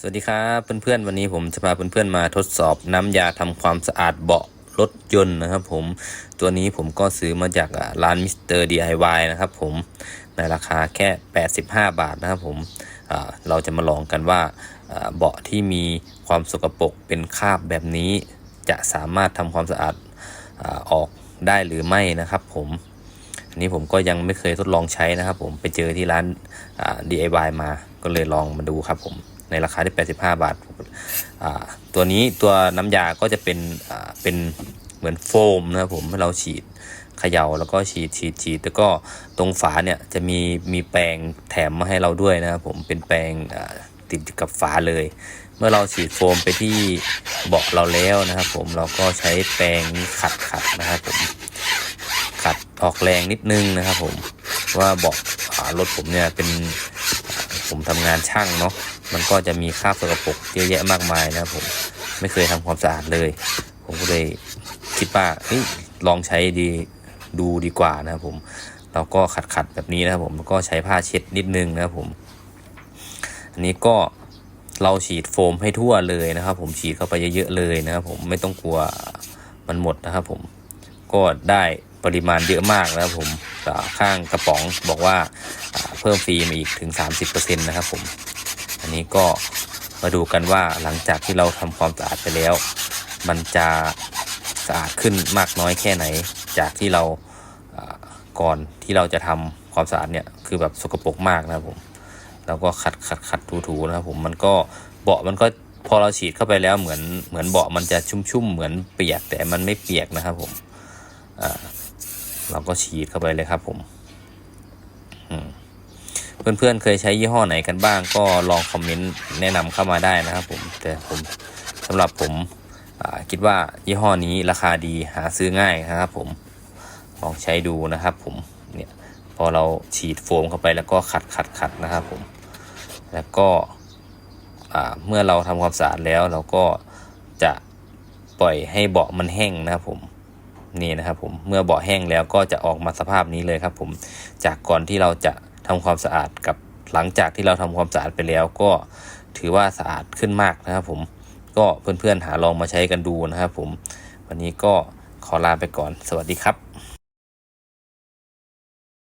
สวัสดีครับเพื่อนๆวันนี้ผมจะพาเพื่อนๆมาทดสอบน้ำยาทำความสะอาดเบาะรถยนต์นะครับ ผมตัวนี้ผมก็ซื้อมาจากร้านมิสเตอร์ DIY นะครับ ผมในราคาแค่ 85 บาทนะครับ ผมเราจะมาลองกันว่าเบาะที่มีความสกปรกเป็นคราบแบบนี้ จะสามารถทำความสะอาดออกได้หรือไม่นะครับ ผม อันนี้ผมก็ยังไม่เคยทดลองใช้นะครับ ผมไปเจอที่ร้าน DIY มาก็เลยลองมาดูครับผมในราคาที่ 85 บาทาตัวนี้ตัวน้ำยาก็จะเป็นเป็นเหมือนโฟมนะครับผมให้เราฉีดเขย่าแล้วก็ฉีดฉีดฉีดแล้วก็ตรงฝาเนี่ยจะมีมีแปรงแถมมาให้เราด้วยนะครับผมเป็นแปรงติดกับฝาเลย เมื่อเราฉีดโฟมไปที่เบาะเราแล้วนะครับผมเราก็ใช้แปรงขัดขัดนะครับผม ออกแรงนิดนึงนะครับผมว่าเบาะอ่ารถผมเนี่ยเป็นผมทำงานช่างเนาะมันก็จะมีคราบสกปรกเยอะแยะมากมายนะครับผมไม่เคยทำความสะอาดเลย ผมก็เลยคิดว่าเฮ้ยลองใช้ดีดูดีกว่านะครับผมเราก็ขัดขัดแบบนี้นะครับผมแล้วก็ใช้ผ้าเช็ดนิดนึงนะครับผม อันนี้ก็เราฉีดโฟมให้ทั่วเลยนะครับ ผมฉีดเข้าไปเยอะๆเลยนะครับผมไม่ต้องกลัวมันหมดนะครับผมก็ได้ปริมาณเยอะมากนะครับผมข้างกระป๋องบอกว่าเพิ่มฟรีมาอีกถึง 30%นะครับผมอันนี้ก็มาดูกันว่าหลังจากที่เราทำความสะอาดไปแล้ว มันจะสะอาดขึ้นมากน้อยแค่ไหน จากที่เราก่อนที่เราจะทำความสะอาดเนี่ยคือแบบสกปรกมากนะครับผมแล้วก็ขัดขัดขัดถูถูนะครับผมมันก็เบาะมันก็พอเราฉีดเข้าไปแล้วเหมือนเหมือนเบาะมันจะชุ่มๆเหมือนเปียกแต่มันไม่เปียกนะครับผมอ่า เราก็ฉีดเข้าไปเลยครับผมเพื่อนๆเคยใช้ยี่ห้อไหนกันบ้าง ก็ลองคอมเมนต์แนะนำเข้ามาได้นะครับผมแต่ผมสำหรับผมคิดว่ายี่ห้อนี้ราคาดีหาซื้อง่ายนะครับผมลองใช้ดูนะครับผมเนี่ยพอเราฉีดโฟมเข้าไปแล้วก็ขัดขัดขัดนะครับผมแล้วก็เมื่อเราทำความสะอาดแล้วเราก็จะปล่อยให้เบาะมันแห้งนะครับผม นี่นะครับผมเมื่อเบาะแห้งแล้วก็จะออกมาสภาพนี้เลยครับผมจากก่อนที่เราจะทำความสะอาดกับหลังจากที่เราทำความสะอาดไปแล้ว ก็ถือว่าสะอาดขึ้นมากนะครับผมก็เพื่อนๆหาลองมาใช้กันดูนะครับผม วันนี้ก็ขอลาไปก่อนสวัสดีครับ